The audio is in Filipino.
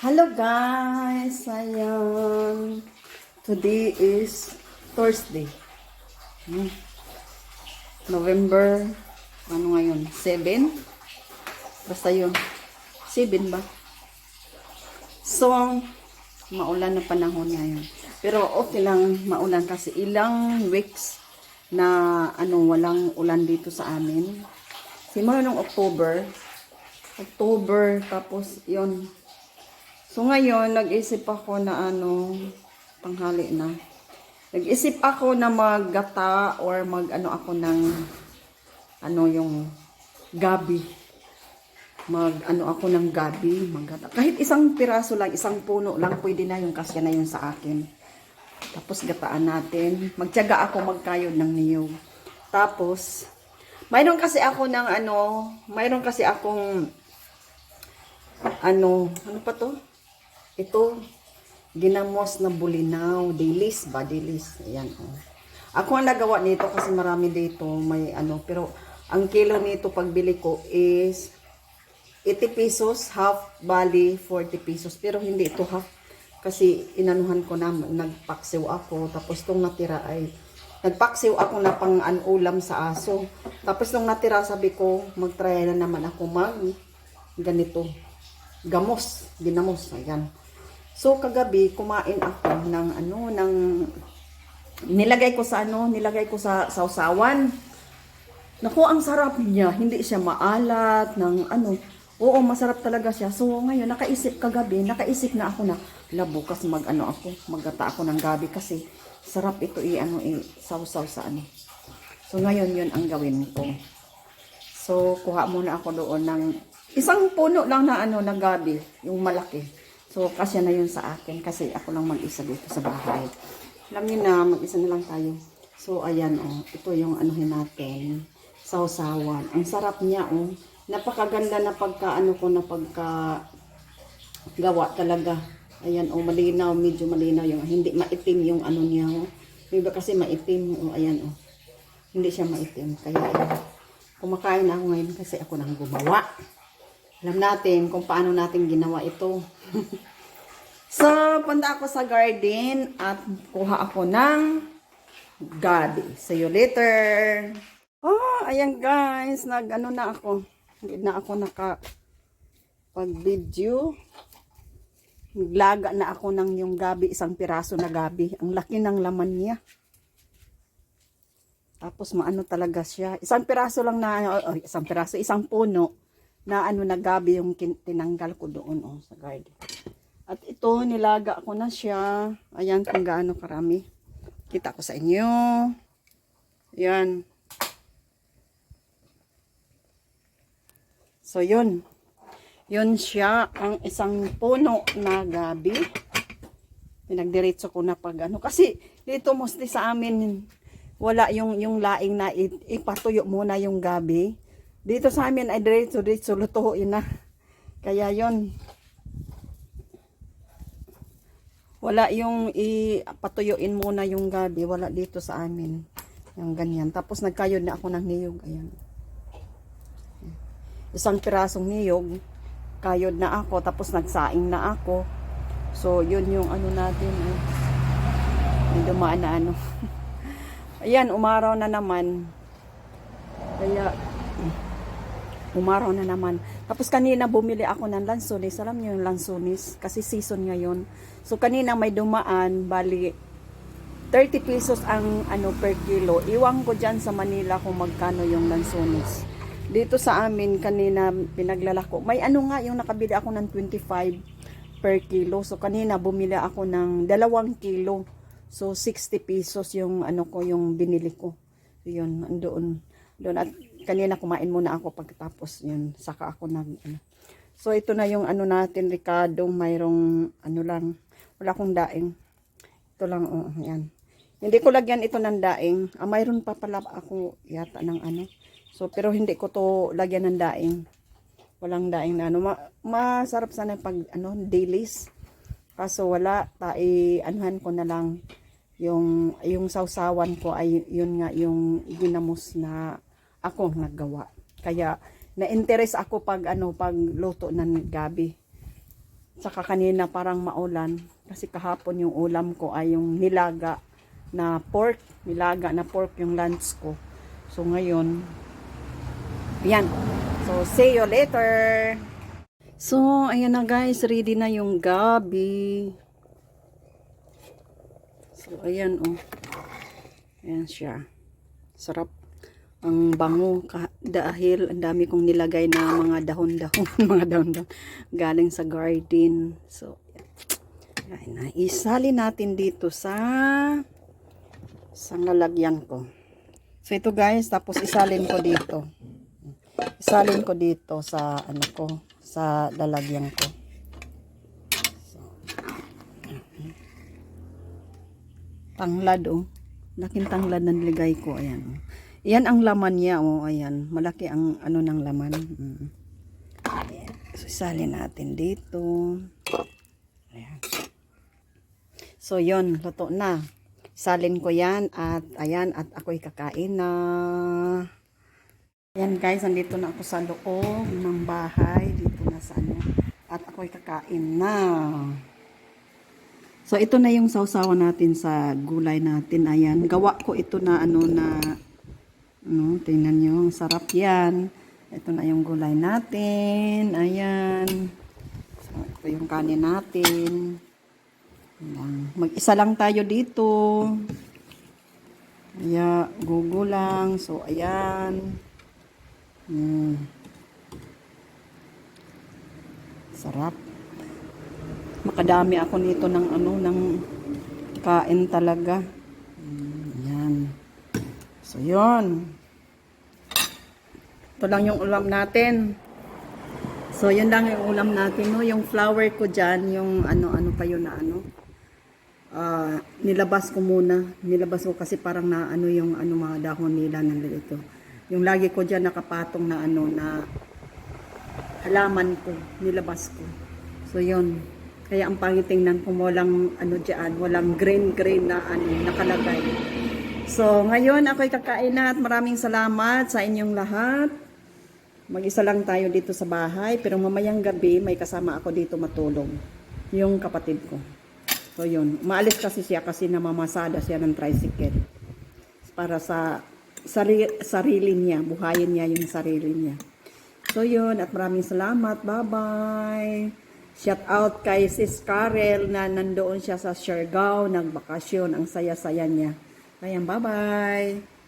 Hello guys! Ayan. Today is Thursday. Hmm. November, ano ngayon? 7? Basta yun. 7 ba? So, maulan na panahon ngayon. Pero okay lang maulan kasi ilang weeks na ano walang ulan dito sa amin. Simula nung October, October, tapos yon So ngayon, nag-isip ako na ano, tanghali na. Nag-isip ako na maggata or mag ano ako ng ano yung gabi. Mag ano ako ng gabi, maggata. Kahit isang piraso lang, isang puno lang, pwede na yung kasya na yun sa akin. Tapos gataan natin. Magtiyaga ako magkayod ng niyog. Tapos, mayroon kasi ako ng ano, mayroon kasi akong ano, ano pa to? Ito, ginamos na bulinaw, dilis ba, dilis. Ayan, oh. Ako ang nagawa nito kasi marami dito, may ano, pero ang kilo nito pagbili ko is 80 pesos, half bali 40 pesos. Pero hindi ito half kasi inanuhan ko na, nagpaksiw ako. Tapos itong natira ay, nagpaksiw ako na pang anulam sa aso. Tapos nung natira, sabi ko, mag-try na naman ako mag ganito. Gamos, ginamos, ayan. So kagabi kumain ako ng ano ng nilagay ko sa ano, nilagay ko sa sausawan. Naku, ang sarap niya. Hindi siya maalat ng ano. Oo, masarap talaga siya. So ngayon nakaisip kagabi, nakaisip na ako na la bukas mag ano ako, maggata ako ng gabi kasi sarap ito i ano i sausaw sa ano. So ngayon 'yun ang gawin ko. So kuha muna ako doon ng isang puno lang na ano na gabi, yung malaki. So, kasya na yun sa akin kasi ako lang mag-isa dito sa bahay. Alam niyo na, mag-isa na lang tayo. So, ayan oh, ito yung anuhin natin. Sausawan. Ang sarap niya oh. Napakaganda na pagka ano ko na pagka gawa talaga. Ayan oh, malinaw, medyo malinaw yung hindi maitim yung ano niya oh. Diba kasi maitim oh, ayan oh. Hindi siya maitim. Kaya. Kumakain na ako ngayon kasi ako nang gumawa. Alam natin kung paano natin ginawa ito. so, punta ako sa garden at kuha ako ng gabi. See you later. Oh, ayan guys, nag ano na ako. Hindi na ako naka pag video. Naglaga na ako ng yung gabi, isang piraso na gabi. Ang laki ng laman niya. Tapos maano talaga siya. Isang piraso lang na, oh, isang piraso, isang puno na ano na gabi yung tinanggal ko doon oh, sa garden. At ito, nilaga ko na siya. Ayan kung gaano karami. Kita ko sa inyo. Ayan. So, yun. Yun siya ang isang puno na gabi. Pinagdiretso ko na pag ano. Kasi dito mostly sa amin, wala yung, yung laing na ipatuyo muna yung gabi. Dito sa amin ay diretso diretso lutuin na. Kaya yon Wala yung ipatuyuin muna yung gabi. Wala dito sa amin. Yung ganyan. Tapos nagkayod na ako ng niyog. Ayan. Isang pirasong niyog. Kayod na ako. Tapos nagsaing na ako. So, yun yung ano natin. Eh. May dumaan na ano. Ayan, umaraw na naman. Kaya, umaraw na naman. Tapos kanina bumili ako ng lansones. Alam niyo yung lansones? Kasi season ngayon. So kanina may dumaan, bali 30 pesos ang ano per kilo. Iwan ko dyan sa Manila kung magkano yung lansones. Dito sa amin kanina pinaglalako. May ano nga yung nakabili ako ng 25 per kilo. So kanina bumili ako ng dalawang kilo. So 60 pesos yung ano ko yung binili ko. Yun, andoon. Doon at kanina kumain muna ako pagkatapos yun. Saka ako nag ano. So ito na yung ano natin Ricardo, mayroong ano lang, wala akong daing. Ito lang oh, yan. Hindi ko lagyan ito ng daing. Ah, mayroon pa pala ako yata ng ano. So pero hindi ko to lagyan ng daing. Walang daing na ano. Ma masarap sana pag ano, dailies. Kaso wala, tai anuhan ko na lang yung yung sausawan ko ay yun nga yung ginamos na ako naggawa. Kaya na-interest ako pag ano pag luto ng gabi. Saka kanina parang maulan. Kasi kahapon yung ulam ko ay yung nilaga na pork. Nilaga na pork yung lunch ko. So ngayon, yan. So see you later. So, ayan na guys. Ready na yung gabi. So, ayan oh. Ayan siya. Sarap. Ang bango dahil ang dami kong nilagay na mga dahon-dahon, mga dahon-dahon galing sa garden. So, ayan na. Isali natin dito sa sa lalagyan ko. So, ito guys, tapos isalin ko dito. Isalin ko dito sa ano ko, sa lalagyan ko. So, tanglad oh. Laking tanglad na niligay ko. Ayan. Oh. Yan ang laman niya. Oh, ayan. Malaki ang ano ng laman. Mm. So, isalin natin dito. Ayan. So, yon Luto na. Salin ko yan. At, ayan. At ako'y kakain na. Ayan guys. Andito na ako sa loob ng bahay. Dito na sa ano. At ako'y kakain na. So ito na yung sausawan natin sa gulay natin. Ayan, gawa ko ito na ano na ano, tingnan niyo, ang sarap 'yan. Ito na yung gulay natin. Ayan. So ito yung kanin natin. Ayan. Mag-isa lang tayo dito. Kaya gugo lang. So ayan. Mm. Sarap makadami ako nito ng ano ng kain talaga Mm, yan so yun. Ito lang yung ulam natin. So yun lang yung ulam natin no? Yung flour ko dyan yung ano ano pa yun na ano. Ah, nilabas ko muna. Nilabas ko kasi parang na ano yung ano mga dahon nila nandito yung lagi ko dyan nakapatong na ano na halaman ko nilabas ko. So yun. Kaya ang pangit tingnan kung walang ano diyan, walang green green na ano nakalagay. So, ngayon ako'y kakain na at maraming salamat sa inyong lahat. Mag-isa lang tayo dito sa bahay, pero mamayang gabi may kasama ako dito matulog. Yung kapatid ko. So, yun. Maalis kasi siya kasi namamasada siya ng tricycle. Para sa sarili, sarili niya, buhayin niya yung sarili niya. So, yun. At maraming salamat. Bye-bye. Shout out kay Sis Karel na nandoon siya sa Siargao, nagbakasyon. Ang saya-saya niya. Ayan, bye-bye.